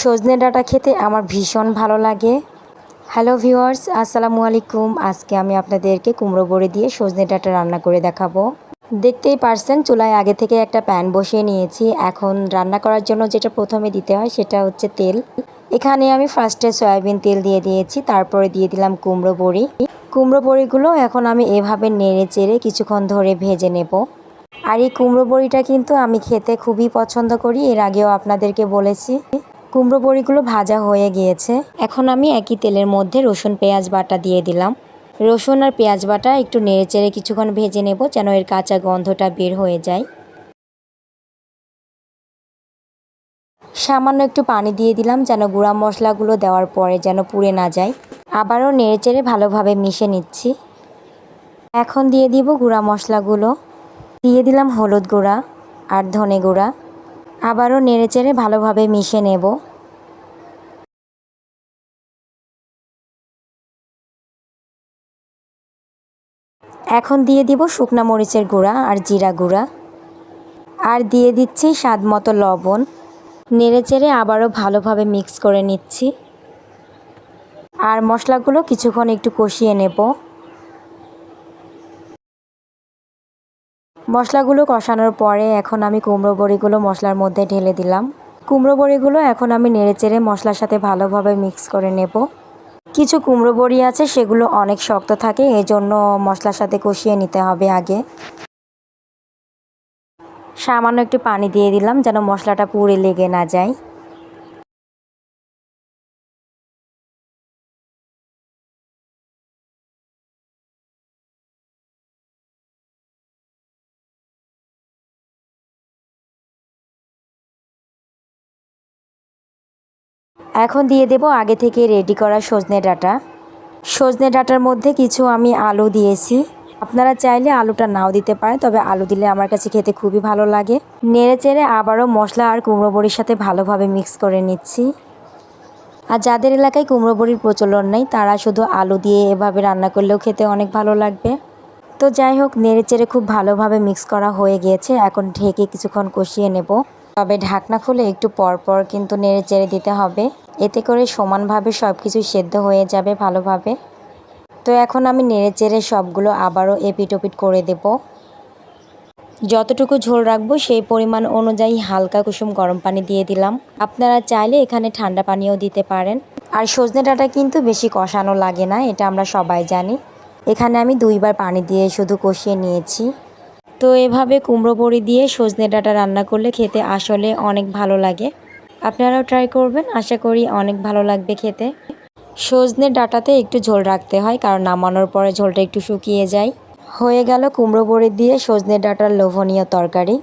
সজনে ডাঁটা খেতে আমার ভীষণ ভালো লাগে। হ্যালো ভিউয়ার্স আসসালামু আলাইকুম। আজকে আমি আপনাদেরকে কুমড়ো বড়ি দিয়ে সজনে ডাঁটা রান্না করে দেখাবো। দেখতেই পারছেন, চুলায় আগে থেকে একটা প্যান বসিয়ে নিয়েছি। এখন রান্না করার জন্য যেটা প্রথমে দিতে হয় সেটা হচ্ছে তেল। এখানে আমি ফার্স্টে সয়াবিন তেল দিয়ে দিয়েছি, তারপরে দিয়ে দিলাম কুমড়ো বড়ি। কুমড়ো বড়িগুলো এখন আমি এভাবে নেড়ে চেড়ে কিছুক্ষণ ধরে ভেজে নেব। আর এই কুমড়ো বড়িটা কিন্তু আমি খেতে খুবই পছন্দ করি, এর আগেও আপনাদেরকে বলেছি। কুমড়ো বড়িগুলো ভাজা হয়ে গিয়েছে। এখন আমি একই তেলের মধ্যে রসুন, পেঁয়াজ বাটা দিয়ে দিলাম। রসুন আর পেঁয়াজ বাটা একটু নেড়ে চেড়ে কিছুক্ষণ ভেজে নেব যেন এর কাঁচা গন্ধটা বের হয়ে যায়। সামান্য একটু পানি দিয়ে দিলাম যেন গুঁড়া মশলাগুলো দেওয়ার পরে যেন পুড়ে না যায়। আবারও নেড়ে চেড়ে ভালোভাবে মিশে নিচ্ছি। এখন দিয়ে দিব গুঁড়া মশলাগুলো। দিয়ে দিলাম হলুদ গুঁড়া আর ধনে গুঁড়া। আবারও নেড়ে চেড়ে ভালোভাবে মিশে নেব। এখন দিয়ে দিব শুকনা মরিচের গুঁড়া আর জিরা গুঁড়া। আর দিয়ে দিচ্ছি স্বাদ মতো লবণ। নেড়ে চেড়ে আবারও ভালোভাবে মিক্স করে নিচ্ছি। আর মশলাগুলো কিছুক্ষণ একটু কষিয়ে নেব। মশলাগুলো কষানোর পরে এখন আমি কুমড়ো বড়িগুলো মশলার মধ্যে ঢেলে দিলাম। কুমড়ো বড়িগুলো এখন আমি নেড়েচেড়ে মশলার সাথে ভালোভাবে মিক্স করে নেব। কিছু কুমড়ো বড়ি আছে, সেগুলো অনেক শক্ত থাকে, এজন্য মশলার সাথে কষিয়ে নিতে হবে আগে। সামান্য একটু পানি দিয়ে দিলাম যেন মশলাটা পুড়ে লেগে না যায়। এখন দিয়ে দেব আগে থেকে রেডি করা সজনে ডাঁটা। সজনে ডাটার মধ্যে কিছু আমি আলু দিয়েছি। আপনারা চাইলে আলুটা নাও দিতে পারেন, তবে আলু দিলে আমার কাছে খেতে খুবই ভালো লাগে। নেড়ে চেড়ে আবারও মশলা আর কুমড়ো বড়ির সাথে ভালোভাবে মিক্স করে নিচ্ছি। আর যাদের এলাকায় কুমড়ো বড়ির প্রচলন নেই, তারা শুধু আলু দিয়ে এভাবে রান্না করলেও খেতে অনেক ভালো লাগবে। তো যাই হোক, নেড়ে চেড়ে খুব ভালোভাবে মিক্স করা হয়ে গিয়েছে। এখন ঢেকে কিছুক্ষণ কষিয়ে নেব। তবে ঢাকনা খুলে একটু পর পর কিন্তু নেড়ে চেড়ে দিতে হবে। এতে করে সমানভাবে সব কিছু সেদ্ধ হয়ে যাবে ভালোভাবে। তো এখন আমি নেড়ে চেড়ে সবগুলো আবারও এপিট ওপিট করে দেব। যতটুকু ঝোল রাখব সেই পরিমাণ অনুযায়ী হালকা কুসুম গরম পানি দিয়ে দিলাম। আপনারা চাইলে এখানে ঠান্ডা পানিও দিতে পারেন। আর সজনে ডাঁটা কিন্তু বেশি কষানো লাগে না, এটা আমরা সবাই জানি। এখানে আমি দুইবার পানি দিয়ে শুধু কষিয়ে নিয়েছি। তো এভাবে কুমড়ো বড়ি দিয়ে সজনে ডাঁটা রান্না করলে খেতে আসলে অনেক ভালো লাগে। আপনারাও ট্রাই করবেন। আশা করি অনেক ভালো লাগবে খেতে। সজনে ডাটাতে একটু ঝোল রাখতে হয়, কারণ নামানোর পরে ঝোলটা একটু শুকিয়ে যায়। হয়ে গেল কুমড়ো বড়ি দিয়ে সজনে ডাটার লোভনীয় তরকারি।